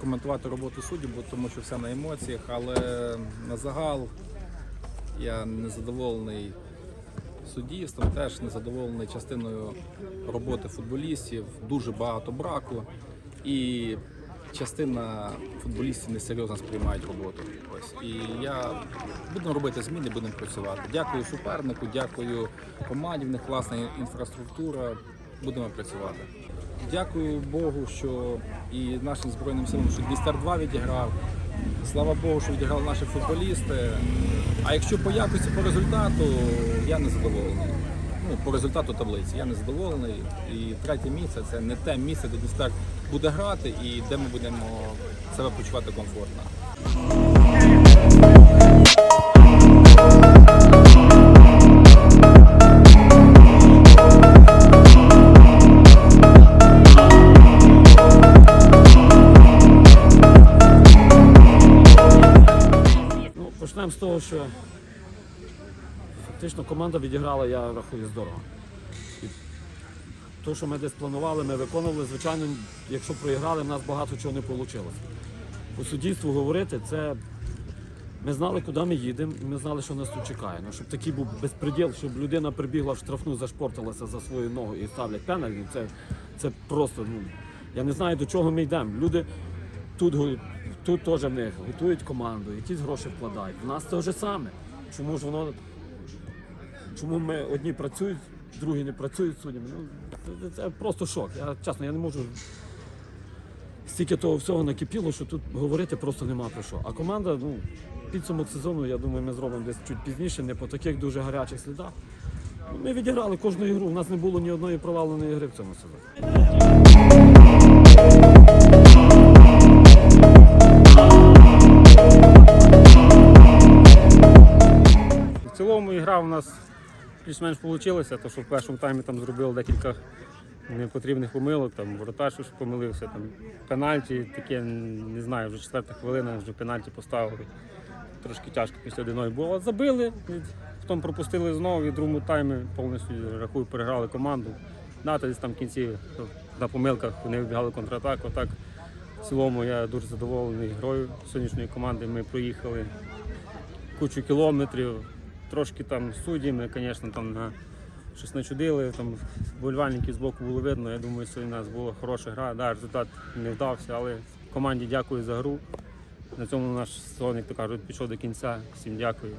коментувати роботу суддів, бо тому що все на емоціях, але на загал я не задоволений суддівством, теж не задоволений частиною роботи футболістів, дуже багато браку. І частина футболістів несерйозно сприймають роботу. Ось. І я будемо робити зміни, будемо працювати. Дякую супернику, дякую команді, в них класна інфраструктура. Будемо працювати. Дякую Богу, що і нашим збройним силам, що Дністер 2 відіграв. Слава Богу, що відіграли наші футболісти. А якщо по якості, по результату, я не задоволений. Ну, по результату таблиці я не задоволений. І третє місце це не те місце, де Дністер буде грати і де ми будемо себе почувати комфортно. Почнемо з того, що фактично команда відіграла, я рахую, здорово. І то, що ми десь планували, ми виконували. Звичайно, якщо проіграли, в нас багато чого не вийшло. По суддівству говорити, це ми знали, куди ми їдемо, і ми знали, що нас тут чекає. Ну, щоб такий був безпреділ, щоб людина прибігла в штрафну, зашпортилася за свою ногу і ставлять пеналь, ну, це, це просто, ну, я не знаю, до чого ми йдемо. Люди тут, тут теж в готують команду, якісь гроші вкладають. У нас те ж саме. Чому ж воно. Чому ми одні працюють, другі не працюють суддями? Ну, це, це просто шок. Я чесно, я не можу. Стільки того всього накипіло, що тут говорити просто нема про що. А команда, ну, підсумок сезону, я думаю, ми зробимо десь чуть пізніше, не по таких дуже гарячих слідах. Ми відіграли кожну ігру, у нас не було ні одної проваленої гри в цьому сезоні. Цілому ігра у нас більш-менш вийшла, то що в першому таймі там зробили декілька непотрібних помилок, там воротар щось помилився, там пенальті, таке, не знаю, вже четверта хвилина, вже пенальті поставили. Трошки тяжко після одної було. Забили, потім пропустили знову і другому таймі повністю рахую, переграли команду. Да, десь там в кінці на помилках вони вибігали контратаку. Так, в цілому я дуже задоволений грою сьогоднішньої команди. Ми проїхали кучу кілометрів, трошки там судді, суддями, звісно, там на щось начудили, там болівальників з боку було видно. Я думаю, сьогодні у нас була хороша гра. Да, результат не вдався, але команді дякую за гру. На цьому наш сезон, як то кажуть, пішов до кінця. Всім дякую.